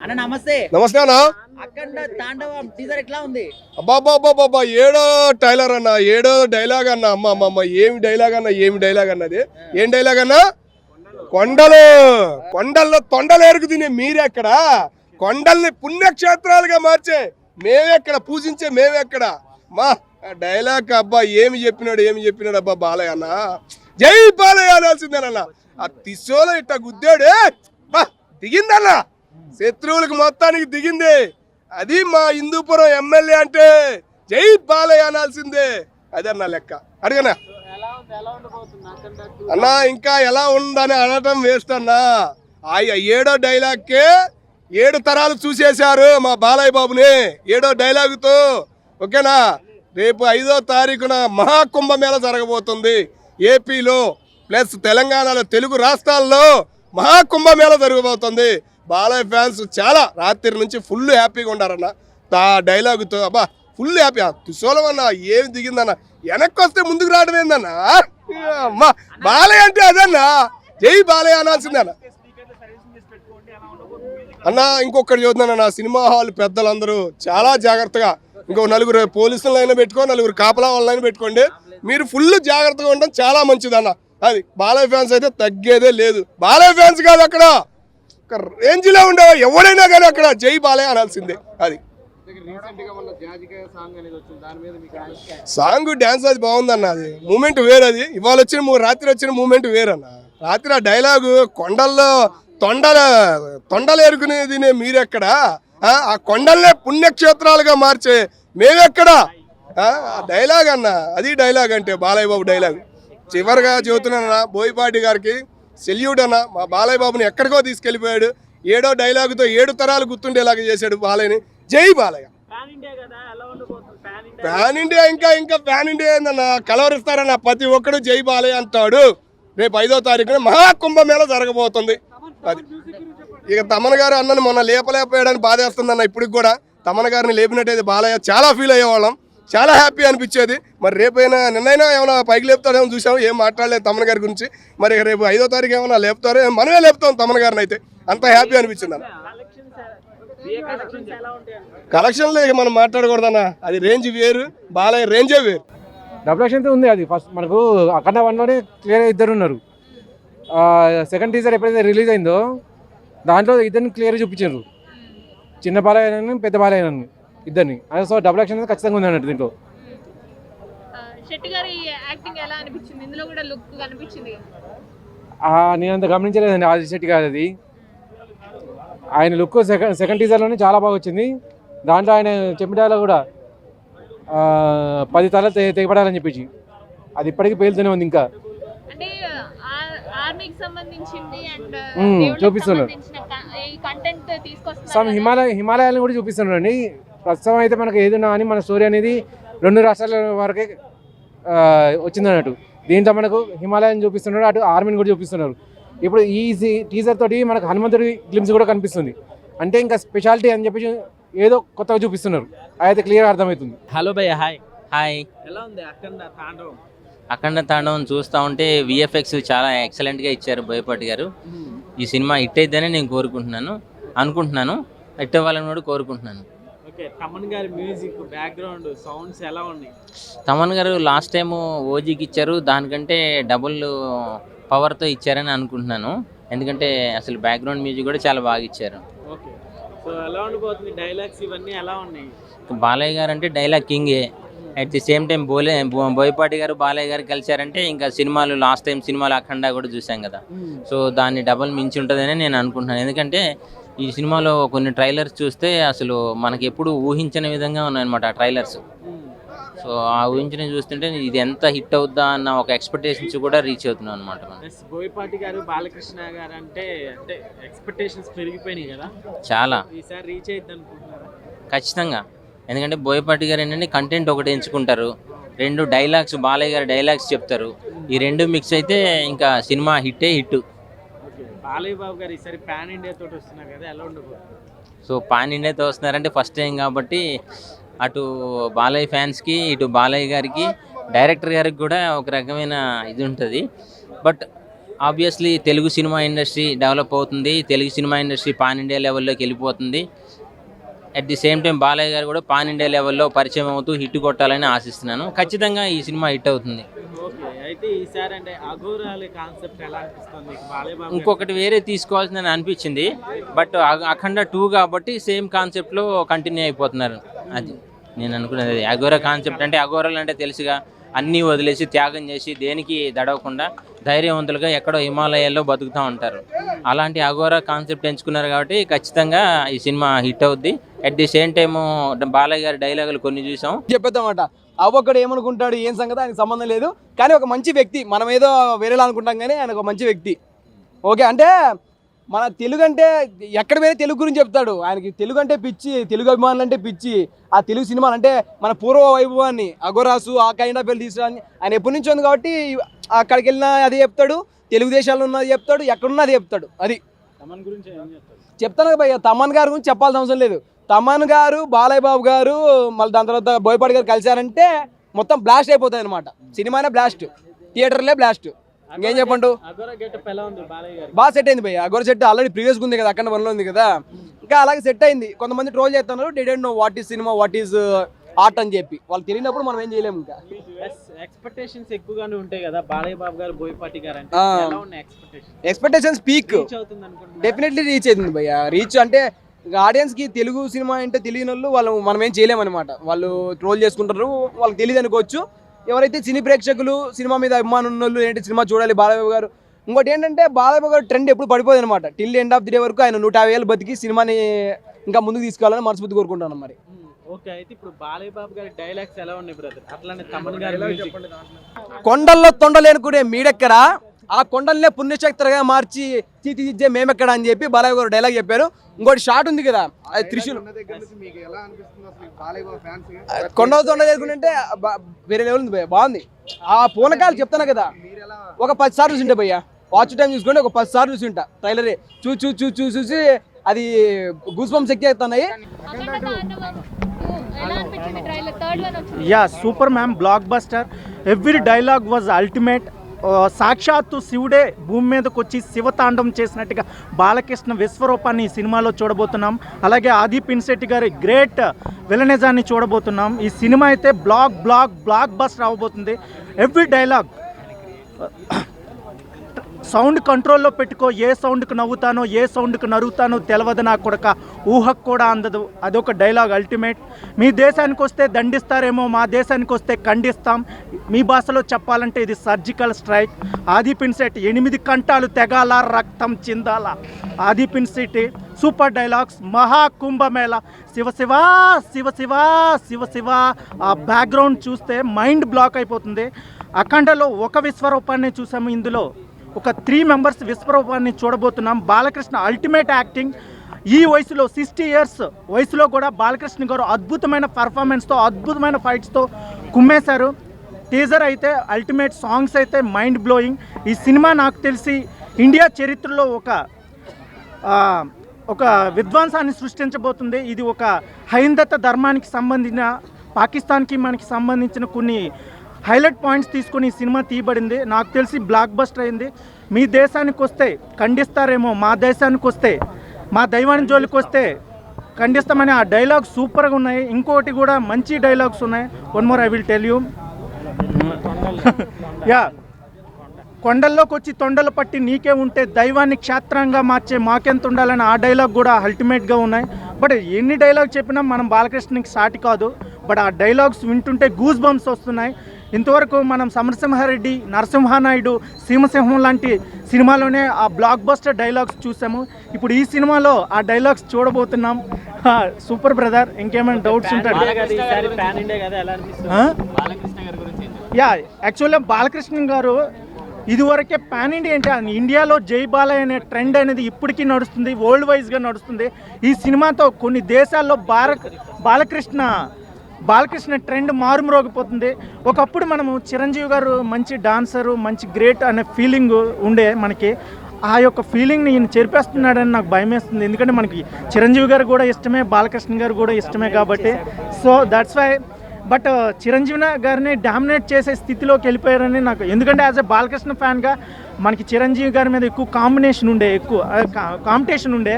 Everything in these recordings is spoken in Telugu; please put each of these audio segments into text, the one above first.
అన్న నమస్తే. అన్న. అఖండ తాండవం టీజర్ ఎట్లా ఉంది? అబ్బాబాబాబా ఏడో టైలర్ అన్న ఏడో డైలాగ్ అన్న అమ్మ అమ్మ అమ్మ ఏమి డైలాగ్ అన్న ఏమి డైలాగ్ అన్నది? ఏం డైలాగ్ అన్న? కొండలు. కొండల్లో తొండలు ఎరుగు తినే మీరెక్కడ కొండల్ని పుణ్యక్షేత్రాలుగా మార్చే మేమెక్కడ పూజించే మేమెక్కడ మా ఆ డైలాగ్ అబ్బా ఏమి చెప్పినాడు ఏమి చెప్పినాడు అబ్బా బాలయ్య అన్న? జై బాలయ్య అనాల్సిందేనన్న. ఆ తిస్సోలో ఇట్ట గుద్దాడు దిగిందన్న. శత్రువులకు మొత్తానికి దిగింది. అది మా హిందూపురం ఎమ్మెల్యే అంటే జై బాలయ్య అనాల్సిందే. అదన్న లెక్క. అడిగనా? అన్నా ఇంకా ఎలా ఉందని అనటం వేస్ట్ అన్నా. ఆ ఏడో డైలాగ్కే ఏడు తరాలు చూసేశారు మా బాలయ్య బాబుని. ఏడో డైలాగుతో ఓకేనా? రేపు ఐదో తారీఖున మహాకుంభమేళ జరగబోతుంది. ఏపీలో ప్లస్ తెలంగాణలో తెలుగు రాష్ట్రాల్లో మహాకుంభమేళ జరగబోతుంది. బాలయ్య ఫ్యాన్స్ చాలా రాత్రి నుంచి ఫుల్ హ్యాపీగా ఉండారన్న. ఆ డైలాగుతో అబ్బా ఫుల్ హ్యాపీ. తుసోలం అన్న ఏమి దిగిందన్న? వెనక్కి వస్తే ముందుకు రావడం ఏందన్నా? అమ్మా బాలయ్య అంటే అదన్నా? జై బాలయ్య అనాల్సిందన్న. అన్న ఇంకొకటి చూద్దాను నా సినిమా హాల్ పెద్దలందరూ చాలా జాగ్రత్తగా ఇంకో నలుగురు పోలీసులైనా పెట్టుకో నలుగురు కాపలా వాళ్ళైనా పెట్టుకోండి. మీరు ఫుల్ జాగ్రత్తగా ఉండడం చాలా మంచిది అన్న అది బాలయ్య ఫ్యాన్స్ అయితే తగ్గేదే లేదు. బాలయ్య ఫ్యాన్స్ కాదు అక్కడ. ఒక రేంజ్లో ఉండేవా? ఎవడైనా కానీ అక్కడ జై బాలయ్య అనాల్సిందే. అది. సాంగ్ డ్యాన్స్ అది బాగుందన్న అది. మూమెంట్ వేరు అది. ఇవాళ వచ్చిన రాత్రి వచ్చిన మూమెంట్ వేరన్న. రాత్రి ఆ డైలాగు కొండల్లో తొండల తొండలు ఏరుకునేది మీరెక్కడ? ఆ కొండల్నే పుణ్యక్షేత్రాలుగా మార్చే మేమెక్కడ? ఆ డైలాగ్ అన్న అది డైలాగ్ అంటే బాలయ్య బాబు డైలాగ్. చివరిగా చెబుతున్నానన్న బోయిపాటి గారికి సెల్యూట్ అన్న మా బాలయ్య బాబుని ఎక్కడికో తీసుకెళ్ళిపోయాడు. ఏడో డైలాగుతో ఏడు తరాలు గుర్తుండేలాగా చేశాడు బాలయ్యని. జై బాలయ్య. ఫ్యాన్ ఇండియా ఇంకా ఇంకా ఫ్యాన్ ఇండియా ఏందన్న? కలవరిస్తారన్న ప్రతి ఒక్కడు జై బాలయ్య అంటాడు. రేపు ఐదో తారీఖున మహాకుంభమేళ జరగబోతుంది. అది. ఇక తమన్ గారు అన్నని మొన్న లేపలేకపోయాడని బాధేస్తుందన్న ఇప్పటికి కూడా తమన్ గారిని లేపినట్టయితే బాలయ్య చాలా ఫీల్ అయ్యేవాళ్ళం. చాలా హ్యాపీ అనిపించేది. మరి రేపైనా నిన్నైనా ఏమైనా పైకి లేపుతాడేమో చూసాము ఏం మాట్లాడలేదు తమన్ గారి గురించి. మరి రేపు ఐదో తారీఖు ఏమైనా లేపుతారో మనమే లేపుతాం తమన్ గారిని అయితే. అంత హ్యాపీ అనిపించింది అన్న. కలెక్షన్లో ఇక మనం మాట్లాడకూడదన్న. అది రేంజ్ వేరు బాలయ్య రేంజే వేరు. డబుల్ యాక్షన్ ఉంది అది ఫస్ట్ మనకు అఖండ వన్లోనే క్లియర్ ఇద్దరు ఉన్నారు. సెకండ్ టీజర్ ఎప్పుడైతే రిలీజ్ అయిందో దాంట్లో ఇద్దరిని క్లియర్ చూపించారు. చిన్న బాలయ్యను పెద్ద బాలయ్యను ఇద్దరిని. సో డబుల్ యాక్షన్ అనేది ఖచ్చితంగా ఉంది అన్నట్టు దీంట్లో శెట్టి గారి యాక్టింగ్ ఎలా అనిపించింది? ఇందులో కూడా లుక్ కనిపించింది నేను అంత గమనించలేదండి ఆది శెట్టి గారు అది ఆయన లుక్ సెకండ్ సెకండ్ టీజర్లోనే చాలా బాగా వచ్చింది. దాంట్లో ఆయన చెప్పిన కూడా పది తల తెగపడాలని చెప్పేసి. అది ఇప్పటికీ పేలుతూనే ఉంది ఇంకా. అండ్ చూపిస్తున్నారు. సమ్ హిమాలయ హిమాలయాలను కూడా చూపిస్తున్నారండి. ప్రస్తుతం అయితే మనకు ఏదైనా అని మన స్టోరీ అనేది రెండు రాష్ట్రాల వరకే ఆ, వచ్చింది అన్నట్టు. దీంట్లో మనకు హిమాలయాన్ని చూపిస్తున్నారు అటు ఆర్మీని కూడా చూపిస్తున్నారు. ఇప్పుడు ఈ టీజర్ తోటి మనకు హనుమంతుడి గ్లిమ్స్ కూడా కనిపిస్తుంది. అంటే ఇంకా స్పెషాలిటీ అని చెప్పి ఏదో కొత్తగా చూపిస్తున్నారు. అయితే క్లియర్ అర్థమవుతుంది. హలో భయ్య హాయ్. హాయ్. ఎలా ఉంది అఖండ తాండవం? అఖండ తాండవం చూస్తూ ఉంటే విఎఫ్ఎక్స్ చాలా ఎక్సలెంట్గా ఇచ్చారు బోయపాటి గారు. ఈ సినిమా హిట్ అయితేనే నేను కోరుకుంటున్నాను అనుకుంటున్నాను. హిట్ అవ్వాలని కూడా కోరుకుంటున్నాను. ఓకే తమన్ గారి మ్యూజిక్ బ్యాక్గ్రౌండ్ సౌండ్స్ ఎలా ఉన్నాయి? తమన్ గారు లాస్ట్ టైం ఓజీకి ఇచ్చారు దానికంటే డబుల్ పవర్తో ఇచ్చారని అనుకుంటున్నాను. ఎందుకంటే అసలు బ్యాక్గ్రౌండ్ మ్యూజిక్ కూడా చాలా బాగా ఇచ్చారు. ఓకే సో ఎలా ఉండిపోతుంది? డైలాగ్స్ ఇవన్నీ ఎలా ఉన్నాయి? బాలయ్య గారు అంటే డైలాగ్ కింగే అట్ ది సేమ్ టైం బోలే బోయపాటి గారు బాలయ్య గారు కలిశారంటే ఇంకా సినిమాలు లాస్ట్ టైం సినిమాలు అఖండ కూడా చూసాం కదా. సో దాన్ని డబల్ మించి ఉంటుందని నేను అనుకుంటున్నాను. ఎందుకంటే ఈ సినిమాలో కొన్ని ట్రైలర్స్ చూస్తే అసలు మనకి ఎప్పుడు ఊహించని విధంగా ఉన్నాయన్నమాట ఆ ట్రైలర్స్ సో ఆ ఊహించిన చూస్తుంటే ఇది ఎంత హిట్ అవుద్దా అన్న ఒక ఎక్స్పెక్టేషన్స్ కూడా రీచ్ అవుతున్నాం అనమాట బోయపాటి గారు బాలకృష్ణ గారు అంటే అంటే ఎక్స్పెక్టేషన్స్ పెరిగిపోయినాయి కదా. చాలా. ఈసారి రీచ్ అనుకుంటున్నారా? ఖచ్చితంగా. ఎందుకంటే బోయపాటి గారు ఏంటంటే కంటెంట్ ఒకటి ఎంచుకుంటారు. రెండు డైలాగ్స్ బాలయ్య గారు డైలాగ్స్ చెప్తారు. ఈ రెండు మిక్స్ అయితే ఇంకా సినిమా హిట్టే హిట్. బాలయ్య బాబు గారు ఈసారి పాన్ ఇండియా తోటి వస్తున్నారు కదా ఎలా ఉండబోతుంది? సో పాన్ ఇండియాతో వస్తున్నారంటే ఫస్ట్ టైం కాబట్టి అటు బాలయ్య ఫ్యాన్స్కి ఇటు బాలయ్య గారికి డైరెక్టర్ గారికి కూడా ఒక రకమైన ఇది ఉంటుంది. But obviously Telugu cinema industry develop అవుతుంది. Telugu cinema industry pan India లెవెల్లోకి వెళ్ళిపోతుంది. At the same time Balayya గారు కూడా పాన్ ఇండియా లెవెల్లో పరిచయం అవుతూ హిట్ కొట్టాలని ఆశిస్తున్నాను. ఖచ్చితంగా ఈ సినిమా హిట్ అవుతుంది? ఇంకొకటి వేరే తీసుకోవాల్సిందని అనిపించింది. బట్ అఖండ టూ కాబట్టి సేమ్ కాన్సెప్ట్లో కంటిన్యూ అయిపోతున్నారు. అది నేను అనుకున్నది అది. అఘోర కాన్సెప్ట్ అంటే అఘోరాలు అంటే తెలుసుగా. అన్నీ వదిలేసి త్యాగం చేసి దేనికి దడవకుండా ధైర్యవంతులుగా ఎక్కడో హిమాలయాల్లో బతుకుతూ ఉంటారు. అలాంటి అఘోర కాన్సెప్ట్ ఎంచుకున్నారు కాబట్టి ఖచ్చితంగా ఈ సినిమా హిట్ అవుద్ది. At the same time Balayya గారి డైలాగులు కొన్ని చూసాం. చెప్పేద్దామట. అవ్వక్కడు ఏమనుకుంటాడు ఏం సంగతి? ఆయనకు సంబంధం లేదు. కానీ ఒక మంచి వ్యక్తి మనం ఏదో వేరేలా అనుకుంటాం కానీ ఆయన ఒక మంచి వ్యక్తి. ఓకే అంటే మన తెలుగు అంటే ఎక్కడ వేరే తెలుగు గురించి చెప్తాడు. ఆయనకి తెలుగు అంటే పిచ్చి తెలుగు అభిమానులు అంటే పిచ్చి. ఆ తెలుగు సినిమాలు అంటే మన పూర్వ వైభవాన్ని అగోరాసు ఆ కైండ్ ఆఫ్ తీసుకురాని ఆయన ఎప్పటి నుంచి ఉంది కాబట్టి అక్కడికి వెళ్ళినా అదే చెప్తాడు తెలుగుదేశాల్లో ఉన్నది చెప్తాడు ఎక్కడున్నా అది చెప్తాడు. అది. తమన్ గురించి ఏం చెప్తారు? చెప్తాను భయ్య తమన్ గారి గురించి చెప్పాల్సిన అవసరం లేదు. తమన్ గారు బాలయ్య బాబు గారు మళ్ళీ దాని తర్వాత బోయపాటి గారు కలిశారంటే మొత్తం బ్లాస్ట్ అయిపోతుంది అనమాట సినిమానే బ్లాస్ట్ థియేటర్లే బ్లాస్ట్ ఇంకేం చెప్పండు? బాగా సెట్ అయింది భయ్య. అగోర సెట్ ఆల్రెడీ ప్రీవియస్ ఉంది కదా అక్కడ వన్లో ఉంది కదా. ఇంకా అలాగే సెట్ అయింది. కొంతమంది ట్రోల్ చేస్తున్నారు didn't know what is cinema what is art అని చెప్పి. వాళ్ళు తెలియనప్పుడు మనం ఏం చేయలేము ఇంకా. ఎక్స్పెక్టేషన్స్ ఎక్కువగానే ఉంటాయి కదా బాలయ్య బాబు గారు బోయపాటి గారు ఎక్స్పెక్టేషన్స్ పీక్ అవుతుంది డెఫినెట్లీ రీచ్ అయింది భయ్య. రీచ్ అంటే ఆడియన్స్కి తెలుగు సినిమా అంటే తెలియని వాళ్ళు వాళ్ళు మనం ఏం చేయలేమన్నమాట. వాళ్ళు ట్రోల్ చేసుకుంటారు వాళ్ళకి తెలియదు అనుకోవచ్చు. ఎవరైతే సినీ ప్రేక్షకులు సినిమా మీద అభిమానం ఉన్న వాళ్ళు ఏంటి సినిమా చూడాలి బాలయ్య గారు ఇంకోటి ఏంటంటే బాలయ్య గారు ట్రెండ్ ఎప్పుడు పడిపోదు అనమాట till end of the day వరకు ఆయన నూట యాభై ఏళ్ళు బతికి సినిమాని ఇంకా ముందుకు తీసుకెళ్ళాలని మనస్ఫూర్తి కోరుకుంటాను మరి. ఓకే అయితే ఇప్పుడు బాలయ్య బాబు గారి డైలాగ్స్ ఎలా ఉన్నాయి బ్రదర్ అట్లానే తమన్ గారి మ్యూజిక్ కొండల్లో తొండలేనుకునే మీడెక్కరా ఆ కొండల్నే పుణ్యశక్తిగా మార్చి తీర్చిదిద్దే మేమెక్కడ అని చెప్పి బాలయ్య గారు డైలాగ్ చెప్పారు. ఇంకోటి షాట్ ఉంది కదా అది త్రిశూల్. కొండల తొండ చేసుకుంటే వేరే లెవెల్ ఉంది భయ్య బాగుంది. ఆ పూనకాలు చెప్తాను కదా ఒక పది సార్లు చూసింటే భయ్య. వాచ్ టైం చూసుకుంటే ఒక పది సార్లు చూసింటా. ట్రైలరే చూ చూ చూ చూ చూసి అది గూస్ బంప్స్ ఎక్కేస్తున్నాయి. లోనే వచ్చింది yeah super ma'am blockbuster every dialogue was ultimate సాక్షాత్తు శివుడే భూమి మీదకి వచ్చి శివతాండం చేసినట్టుగా బాలకృష్ణ విశ్వరూపాన్ని ఈ సినిమాలో చూడబోతున్నాం. అలాగే ఆది పిన్సెట్టి గారి గ్రేట్ విలనిజాన్ని చూడబోతున్నాం. ఈ సినిమా అయితే బ్లాక్ బ్లాక్ బ్లాక్ బస్టర్ అవ్వబోతుంది ఎవ్రీ డైలాగ్ సౌండ్ కంట్రోల్లో పెట్టుకో ఏ సౌండ్కి నవ్వుతానో ఏ సౌండ్కి నరుగుతానో తెలవదు నా కొడక. ఊహకు కూడా అందదు. అదొక డైలాగ్ అల్టిమేట్. మీ దేశానికి వస్తే దండిస్తారేమో మా దేశానికి వస్తే ఖండిస్తాం. మీ భాషలో చెప్పాలంటే ఇది సర్జికల్ స్ట్రైక్. ఆది పిన్సెట్ ఎనిమిది కంటాలు తెగాల రక్తం చిందాల. ఆది పిన్సెట్ సూపర్ డైలాగ్స్ మహా కుంభమేళ శివ శివ శివ శివ శివ శివ. ఆ బ్యాక్గ్రౌండ్ చూస్తే మైండ్ బ్లాక్ అయిపోతుంది. అఖండలో ఒక విశ్వరూపాన్ని చూసాము ఇందులో. ఒక త్రీ మెంబర్స్ విశ్వరూపాన్ని చూడబోతున్నాం. బాలకృష్ణ అల్టిమేట్ యాక్టింగ్ ఈ వయసులో సిక్స్టీ ఇయర్స్ వయసులో కూడా బాలకృష్ణ గారు అద్భుతమైన పర్ఫార్మెన్స్తో అద్భుతమైన ఫైట్స్తో కుమ్మేశారు. టీజర్ అయితే అల్టిమేట్ సాంగ్స్ అయితే మైండ్ బ్లోయింగ్ ఈ సినిమా నాకు తెలిసి ఇండియా చరిత్రలో ఒక ఒక విధ్వంసాన్ని సృష్టించబోతుంది. ఇది ఒక హైందత ధర్మానికి సంబంధించిన పాకిస్తాన్కి మనకి సంబంధించిన కొన్ని హైలైట్ పాయింట్స్ తీసుకొని ఈ సినిమా తీయబడింది. నాకు తెలిసి బ్లాక్ బస్టర్ అయింది. మీ దేశానికి వస్తే ఖండిస్తారేమో మా దేశానికి వస్తే మా దైవాని జోలికి వస్తే ఖండిస్తామని ఆ డైలాగ్ సూపర్గా ఉన్నాయి. ఇంకోటి కూడా మంచి డైలాగ్స్ ఉన్నాయి. One more I will tell you yeah కొండల్లోకి వచ్చి తొండలు పట్టి నీకే ఉంటే దైవాన్ని క్షేత్రంగా మార్చే మాకెంత ఉండాలని ఆ డైలాగ్ కూడా అల్టిమేట్గా ఉన్నాయి. బట్ ఎన్ని డైలాగ్ చెప్పినా మనం బాలకృష్ణకి సాటి కాదు. బట్ ఆ డైలాగ్స్ వింటుంటే గూస్ బంప్స్ వస్తున్నాయి. ఇంతవరకు మనం సమరసింహారెడ్డి నరసింహానాయుడు సీమసింహం లాంటి సినిమాలోనే ఆ బ్లాక్ బస్టర్ డైలాగ్స్ చూసాము. ఇప్పుడు ఈ సినిమాలో ఆ డైలాగ్స్ చూడబోతున్నాం. సూపర్ బ్రదర్ ఇంకేమైనా డౌట్స్ ఉంటాయి? యా యాక్చువల్గా బాలకృష్ణ గారు ఇదివరకే పాన్ ఇండియా అంటే ఇండియాలో జై బాలయ్య అనే ట్రెండ్ అనేది ఇప్పటికీ నడుస్తుంది వరల్డ్ వైజ్గా నడుస్తుంది. ఈ సినిమాతో కొన్ని దేశాల్లో బాల బాలకృష్ణ బాలకృష్ణ ట్రెండ్ మారుమ్రోగిపోతుంది. ఒకప్పుడు మనము చిరంజీవి గారు మంచి డాన్సరు మంచి గ్రేట్ అనే ఫీలింగ్ ఉండే మనకి. ఆ యొక్క ఫీలింగ్ని ఈయన చెరిపేస్తున్నాడని నాకు భయం వేస్తుంది ఎందుకంటే మనకి చిరంజీవి గారు కూడా ఇష్టమే బాలకృష్ణ గారు కూడా ఇష్టమే కాబట్టి. So that's why but Chiranjeevi గారిని డామినేట్ చేసే స్థితిలోకి వెళ్ళిపోయారని నాకు ఎందుకంటే యాజ్ ఎ బాలకృష్ణ ఫ్యాన్గా మనకి చిరంజీవి గారి మీద ఎక్కువ కాంబినేషన్ ఉండే ఎక్కువ uh, కాంపిటీషన్ ఉండే.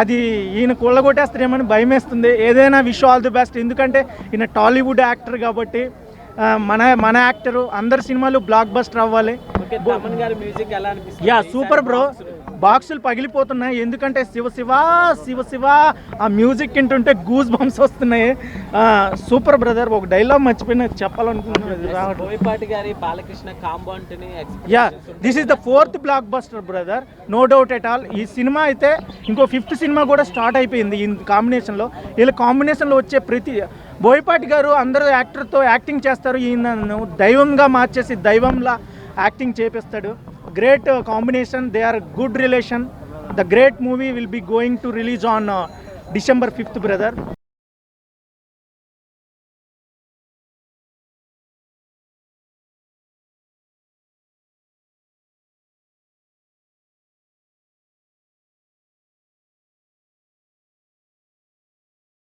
అది ఈయన కొల్లగొట్టేస్తారేమని భయం వేస్తుంది ఏదైనా విష్ ఆల్ ది బెస్ట్. ఎందుకంటే ఈయన టాలీవుడ్ యాక్టర్ కాబట్టి మన మన యాక్టరు అందరి సినిమాలు బ్లాక్ బస్టర్ అవ్వాలి యా సూపర్ బ్రో. బాక్సులు పగిలిపోతున్నాయి. ఎందుకంటే శివ శివ శివ శివ ఆ మ్యూజిక్ వింటుంటే గూస్ బంప్స్ వస్తున్నాయి. సూపర్ బ్రదర్ ఒక డైలాగ్ మర్చిపోయిన గారి బాలకృష్ణ అంటేనే yeah expectations this is the fourth blockbuster brother no doubt at all ఈ సినిమా అయితే ఇంకో ఫిఫ్త్ సినిమా కూడా స్టార్ట్ అయిపోయింది ఈ కాంబినేషన్లో వీళ్ళ కాంబినేషన్లో వచ్చే ప్రతి బోయపాటి గారు అందరూ యాక్టర్తో యాక్టింగ్ చేస్తారు. ఈయనను దైవంగా మార్చేసి దైవంలా యాక్టింగ్ చేపిస్తాడు. Great combination they are good relation the great movie will be going to release on December fifth brother